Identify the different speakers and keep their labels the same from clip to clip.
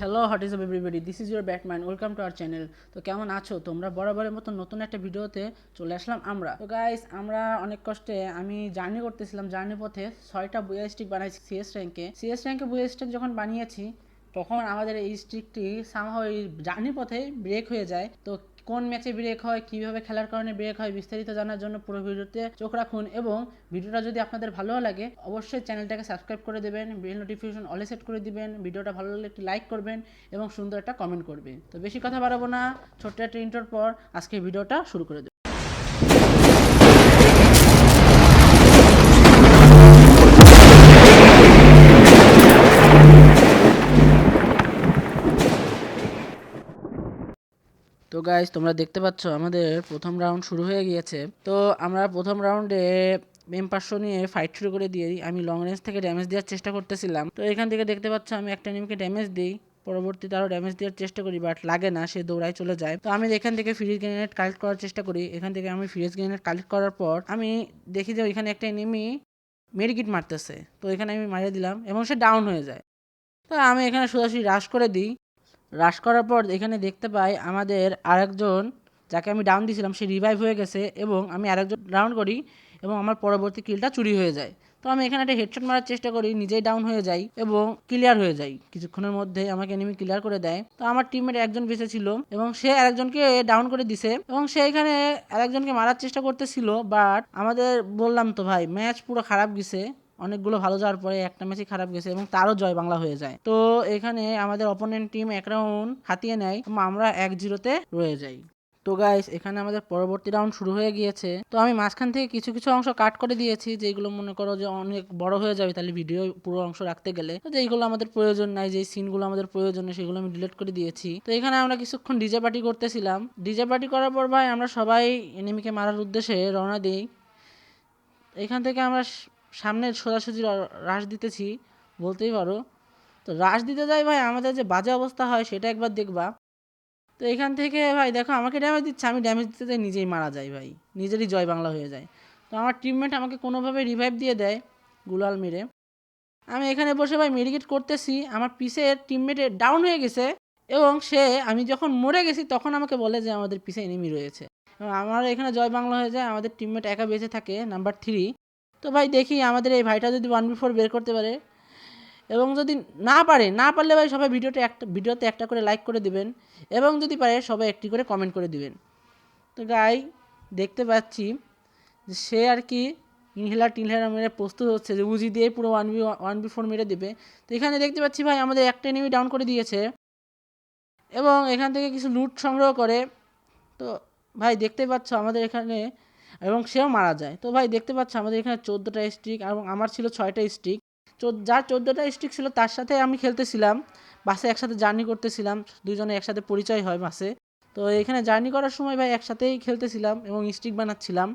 Speaker 1: Hello what is everybody this is your Batman welcome to our channel তো কেমন আছো? তোমরা বরাবরের মতো নতুন একটা ভিডিওতে চলে আসলাম আমরা। তো গাইস আমরা অনেক কষ্টে আমি জার্নি করতেছিলাম জার্নি পথে ছয়টা বুয়া স্টিক বানাইছি সিএস র্যাঙ্কে সিএস র্যাঙ্কে বুয়া স্টিক যখন বানিয়েছি, তখন আমাদের এই স্টিকটি সামহাও এই জার্নি পথে ব্রেক হয়ে যায়। তো কোন ম্যাচে ব্রেক হয়, কীভাবে খেলার কারণে ব্রেক হয় বিস্তারিত জানার জন্য পুরো ভিডিওতে চোখ রাখুন এবং ভিডিওটা যদি আপনাদের ভালো লাগে, অবশ্যই চ্যানেলটাকে সাবস্ক্রাইব করে দেবেন বেল নোটিফিকেশন অলে সেট করে দিবেন, ভিডিওটা ভালো লাগলে একটি লাইক করবেন এবং সুন্দর একটা কমেন্ট করবেন। তো বেশি কথা বাড়াবো না, ছোট্ট একটা ইন্টোর পর আজকে ভিডিওটা শুরু করে দেবো। গাইজ তোমরা দেখতে পাচ্ছ আমাদের প্রথম রাউন্ড শুরু হয়ে গিয়েছে। তো আমরা প্রথম রাউন্ডে এম পাঁচশো নিয়ে ফাইট শুরু করে দিয়ে আমি লং রেঞ্জ থেকে ড্যামেজ দেওয়ার চেষ্টা করতেছিলাম। তো এখান থেকে দেখতে পাচ্ছ আমি একটা নিমকে ড্যামেজ দিই। পরবর্তীতে আরও ড্যামেজ দেওয়ার চেষ্টা করি বাট লাগে না, সে দৌড়ায় চলে যায়। তো আমি এখান থেকে ফ্রিজ গ্রেনেড কালেক্ট করার চেষ্টা করি। এখান থেকে আমি ফ্রিজ গ্রেনেড কালেক্ট করার পর আমি দেখি যে এখানে একটা এনিমি মেডিকিট মারতেছে। তো এখানে আমি মারিয়ে দিলাম এবং সে ডাউন হয়ে যায়। তো আমি এখানে সোজাসুজি রাশ করে দিই। রাশ করার পর এখানে দেখতে পাই আমাদের আরেকজন, যাকে আমি ডাউন দিয়েছিলাম সে রিভাইভ হয়ে গেছে এবং আমি আরেকজন ডাউন করি এবং আমার পরবর্তী কিলটা চুরি হয়ে যায়। তো আমি এখানে একটা হেডশট মারার চেষ্টা করি, নিজেই ডাউন হয়ে যাই এবং ক্লিয়ার হয়ে যাই। কিছুক্ষণের মধ্যে আমাকে এনিমি ক্লিয়ার করে দেয়। তো আমার টিমমেট একজন বেঁচে ছিল এবং সে আরেকজনকে ডাউন করে দিছে এবং সে এখানে আরেকজনকে মারার চেষ্টা করতেছিল বাট আমাদের বললাম তো ভাই ম্যাচ পুরো খারাপ গেছে। অনেকগুলো ভালো যাওয়ার পরে একটা ম্যাচই খারাপ গেছে এবং তারও জয় বাংলা হয়ে যায়। তো এখানে আমাদের অপোনেন্ট টিম এক রাউন্ড হাতিয়ে নেয় আমরা এক জিরোতে রয়ে যাই। তো গাইস এখানে আমাদের পরবর্তী রাউন্ড শুরু হয়ে গিয়েছে। তো আমি মাঝখান থেকে কিছু কিছু অংশ কাট করে দিয়েছি যেগুলো মনে করো যে অনেক বড় হয়ে যাবে, তাহলে ভিডিও পুরো অংশ রাখতে গেলে। তো যেগুলো আমাদের প্রয়োজন নাই যে সিনগুলো আমাদের প্রয়োজন নেই, সেগুলো আমি ডিলিট করে দিয়েছি। তো এখানে আমরা কিছুক্ষণ ডিজে পার্টি করতেছিলাম। ডিজে পার্টি করার পর ভাই, আমরা সবাই এনিমিকে মারার উদ্দেশ্যে রওনা দিই। এখান থেকে আমরা সামনে সোজাসুজি রাশ দিতেছি, বলতেই পারো। তো রাশ দিতে যাই ভাই, আমাদের যে বাজে অবস্থা হয় সেটা একবার দেখবা। তো এখান থেকে ভাই, দেখো আমাকে ড্যামেজ দিচ্ছে, আমি ড্যামেজ দিতে যাই, নিজেই মারা যাই ভাই, নিজেরই জয় বাংলা হয়ে যায়। তো আমার টিমমেট আমাকে কোনোভাবে রিভাইভ দিয়ে দেয় গুলাল মেরে। আমি এখানে বসে ভাই মেডিকেট করতেছি, আমার পিসের টিমমেটে ডাউন হয়ে গেছে এবং সে, আমি যখন মরে গেছি তখন আমাকে বলে যে আমাদের পিসে এনিমি রয়েছে। আমার এখানে জয় বাংলা হয়ে যায়, আমাদের টিমমেট একা বেঁচে থাকে নাম্বার থ্রি তো ভাই দেখি আমাদের এই ভাইটা যদি ওয়ান বি ফোর বের করতে পারে এবং যদি না পারে, না পারলে ভাই সবাই ভিডিওতে একটা ভিডিওতে একটা করে লাইক করে দিবেন এবং যদি পারে সবাই একটি করে কমেন্ট করে দিবেন। তো গাই দেখতে পাচ্ছি যে সে আর কি ইনহেলার টিনহেলার মেরে প্রস্তুত হচ্ছে যে উজি দিয়ে পুরো one B one B four মেরে দেবে। তো এখানে দেখতে পাচ্ছি ভাই আমাদের একটা এনিমি ডাউন করে দিয়েছে এবং এখান থেকে কিছু লুট সংগ্রহ করে। তো ভাই দেখতে পাচ্ছ আমাদের এখানে এবং সেও মারা যায়। তো ভাই, দেখতে পাচ্ছ আমাদের এখানে চোদ্দোটা স্টিক এবং আমার ছিল ছয়টা স্টিক যার চোদ্দোটা স্টিক ছিল তার সাথে আমি খেলতেছিলাম। বাসে একসাথে জার্নি করতেছিলাম। দুজনে একসাথে পরিচয় হয় বাসে। তো এখানে জার্নি করার সময় ভাই একসাথেই খেলতেছিলাম এবং স্টিক বানাচ্ছিলাম।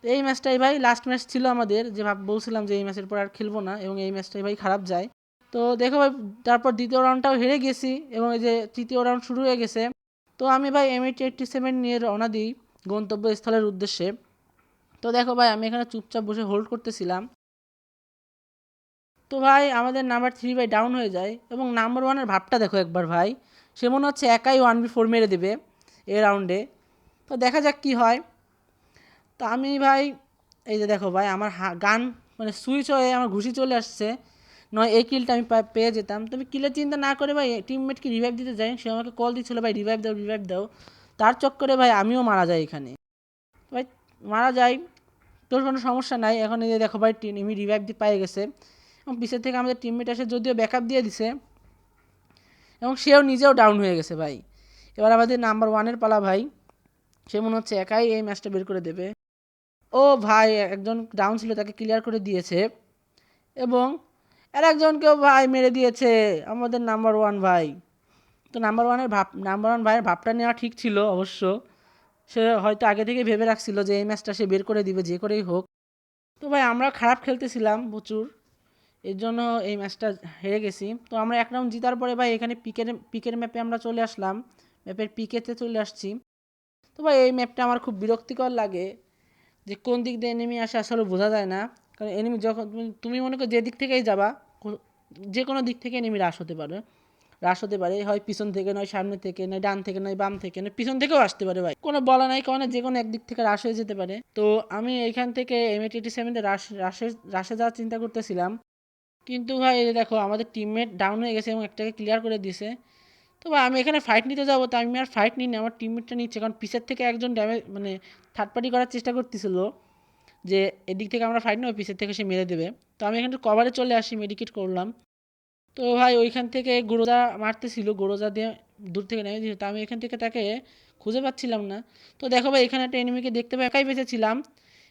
Speaker 1: তো এই ম্যাচটাই ভাই লাস্ট ম্যাচ ছিল আমাদের। যে ভাব বলছিলাম যে এই ম্যাচের পর আর খেলব না এবং এই ম্যাচটাই ভাই খারাপ যায়। তো দেখো ভাই, তারপর দ্বিতীয় রাউন্ডটাও হেরে গেছি এবং এই যে তৃতীয় রাউন্ড শুরু হয়ে গেছে। তো আমি ভাই এম এইটি এইটটি সেভেন নিয়ে রওনা দিই। গন্তব্যস্থলের উদ্দেশ্যে। তো দেখো ভাই, আমি এখানে চুপচাপ বসে হোল্ড করতেছিলাম। তো ভাই, আমাদের নাম্বার থ্রি ভাই ডাউন হয়ে যায় এবং নাম্বার ওয়ানের ভাবটা দেখো একবার ভাই। সে মনে হচ্ছে একাই ওয়ান বি ফোর মেরে দেবে এ। রাউন্ডে তো দেখা যাক কি হয়। তো আমি ভাই, এই যে দেখো ভাই, আমার গান মানে সুইচ হয়ে আমার ঘুষি চলে আসছে। নয়, এই কিলটা আমি পেয়ে যেতাম। তবে কিলের চিন্তা না করে ভাই টিমমেটকে রিভাইভ দিতে যাই। সে আমাকে কল দিচ্ছিল, ভাই রিভাইভ দাও রিভাইভ দাও। তার চক্করে ভাই আমিও মারা যাই এখানে। ভাই, মারা যাই, তোর কোনো সমস্যা নাই। এখন এই দেখো ভাই টিমি রিভাইভ দিয়ে পায়ে গেছে। এবং পিছের থেকে আমাদের টিমমেট এসে যদিও ব্যাকআপ দিয়ে দিছে, এবং সেও নিজেও ডাউন হয়ে গেছে ভাই। এবার আমাদের নাম্বার ওয়ানের পালা ভাই, সে মনে হচ্ছে একাই এই ম্যাচটা বের করে দেবে। ও ভাই, একজন ডাউন ছিল, তাকে ক্লিয়ার করে দিয়েছে। এবং আর একজনকেও ভাই মেরে দিয়েছে, আমাদের নাম্বার ওয়ান ভাই। তো নাম্বার ওয়ানের ভাব নাম্বার ওয়ান ভাইয়ের ভাবটা নেওয়া ঠিক ছিল অবশ্য। সে হয়তো আগে থেকে ভেবে রাখছিল যে এই ম্যাচটা সে বের করে দিবে, যে করেই হোক। তো ভাই, আমরা খারাপ খেলতেছিলাম প্রচুর। এর জন্য এই ম্যাচটা হেরে গেছি। তো আমরা এক রাউন্ড জিতার পরে ভাই, এখানে পিকের পিকের ম্যাপে আমরা চলে আসলাম। ম্যাপের পিকেতে চলে আসছি। তো ভাই, এই ম্যাপটা আমার খুব বিরক্তিকর লাগে যে কোন দিক দিয়ে এনিমি আসে আসলে বোঝা যায় না। কারণ এনিমি যখন, তুমি মনে করো যে দিক থেকেই যাবা যে কোনো দিক থেকে এনিমি রাশ হতে পারে। রাশ হতে পারে, হয় পিছন থেকে নয়, সামনে থেকে নয়, ডান থেকে নয়, বাম থেকে নয়, পিছন থেকেও আসতে পারে ভাই। কোনো বলা নাই কারণ যে কোনো একদিক থেকে রাশ হয়ে যেতে পারে। তো আমি এখান থেকে এম এইটি সেভেনে রাশ, রাশে রাশে যাওয়ার চিন্তা করতেছিলাম। কিন্তু ভাই দেখো, আমাদের টিমমেট ডাউন হয়ে গেছে এবং একটাকে ক্লিয়ার করে দিছে তো ভাই, আমি এখানে ফাইট নিতে যাব, তো আমি আর ফাইট নিই না আমার টিমমেটটা নিচ্ছে। কারণ পিছের থেকে একজন ড্যামেজ মানে থার্ড পার্টি করার চেষ্টা করতেছিল যে, এদিক থেকে আমরা ফাইট নেব, পিছের থেকে সে মেরে দেবে। তো আমি এখানে কভারে চলে আসি মেডিকেট করলাম। তো ভাই ওইখান থেকে গোরোজা মারতেছিল গোরোজা দিয়ে দূর থেকে নেমে দিল তো আমি এখান থেকে তাকে খুঁজে পাচ্ছিলাম না। তো দেখো ভাই, এখানে একটা এনিমিকে দেখতে পাই, একাই বেঁচেছিলাম।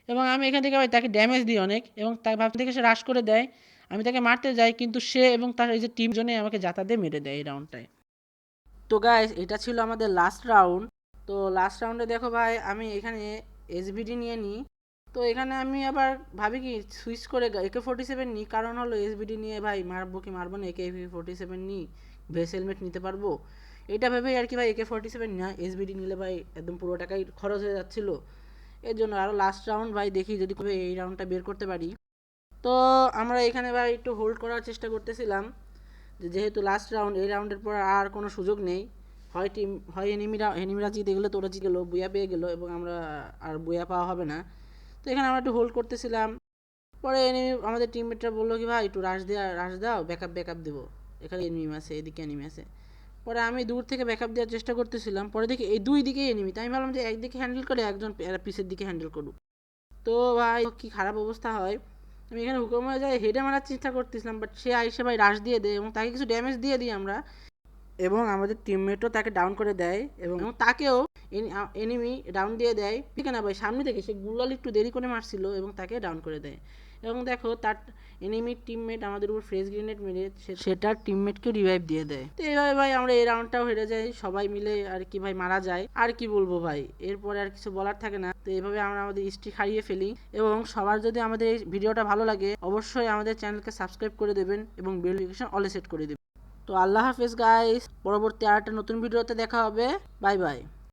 Speaker 1: এবং আমি এখান থেকে ভাই তাকে ড্যামেজ দিই অনেক এবং তার ভাব থেকে সে রাশ করে দেয়। আমি তাকে মারতে যাই, কিন্তু সে এবং তার এই যে টিম জনে আমাকে যাতা দিয়ে মেরে দেয় এই রাউন্ডটায় তো গাইস এটা ছিল আমাদের লাস্ট রাউন্ড তো লাস্ট রাউন্ডে দেখো ভাই, আমি এখানে এসবিডি নিয়ে নিই। তো এখানে আমি আবার ভাবি কি সুইচ করে একে ফোর্টি সেভেন নিই। কারণ হলো এসবিডি নিয়ে ভাই মারবো কি মারবো না একে ফোর্টি সেভেন নিই। ভেস হেলমেট নিতে পারব? এটা ভেবেই আর কি ভাই একে ফোর্টি সেভেন না এসবিডি নিলে ভাই একদম পুরো টাকাই খরচ হয়ে যাচ্ছিল। এর জন্য আরও লাস্ট রাউন্ড ভাই দেখি যদি এই রাউন্ডটা বের করতে পারি। তো আমরা এখানে ভাই একটু হোল্ড করার চেষ্টা করতেছিলাম। যেহেতু লাস্ট রাউন্ড এই রাউন্ডের পর আর কোনো সুযোগ নেই। হয় টিম হয় এনিমিরা এনিমিরা জিতে গেলো তোরা জিতে গেলো, বুয়া পেয়ে গেলো এবং আমরা আর বুয়া পাওয়া হবে না। তো এখানে আমরা একটু হোল্ড করতেছিলাম। পরে এনিমি আমাদের টিমমেটরা বলল কি, ভাই, একটু রাশ দেওয়া রাশ দাও ব্যাকআপ ব্যাকআপ দেবো। এখানে এনিমি আছে, এদিকে এনিমি আছে। পরে আমি দূর থেকে ব্যাকআপ দেওয়ার চেষ্টা করতেছিলাম। পরে দেখি এই দুই দিকেই এনিমি তাই আমি ভাবলাম যে একদিকে হ্যান্ডেল করে একজন পিসের দিকে হ্যান্ডেল করুক। তো ভাই, কি খারাপ অবস্থা হয়। আমি এখানে হুকুম হয়ে যায় হেডে মারার চেষ্টা করতেছিলাম বাট সে আইসে ভাই রাশ দিয়ে দেয় এবং তাকে কিছু ড্যামেজ দিয়ে দিই আমরা। এবং আমাদের টিমমেটও তাকে ডাউন করে দেয় এবং এবং তাকেও এনিমি ডাউন দিয়ে দেয়। ঠিক না ভাই, সামনে থেকে সে গুলাল একটু দেরি করে মারছিল এবং তাকে ডাউন করে দেয়। এবং দেখো, তার এনিমির টিমমেট আমাদের উপর ফ্রেশ গ্রেনেড মেরে সেটার টিমমেটকে রিভাইভ দিয়ে দেয়। তো এইভাবে ভাই, আমরা এই রাউন্ডটাও হেরে যাই, সবাই মিলে আর কি ভাই, মারা যায়। আর কি বলব ভাই, এরপরে আর কিছু বলার থাকে না। তো এইভাবে আমরা আমাদের স্ট্রিক হারিয়ে ফেলি। এবং সবার যদি আমাদের এই ভিডিওটা ভালো লাগে, অবশ্যই আমাদের চ্যানেলকে সাবস্ক্রাইব করে দেবেন এবং বেল নোটিফিকেশন অলে সেট করে দেবেন। তো আল্লাহ হাফেজ গাইস পরবর্তী আর একটা নতুন ভিডিওতে দেখা হবে। Bye bye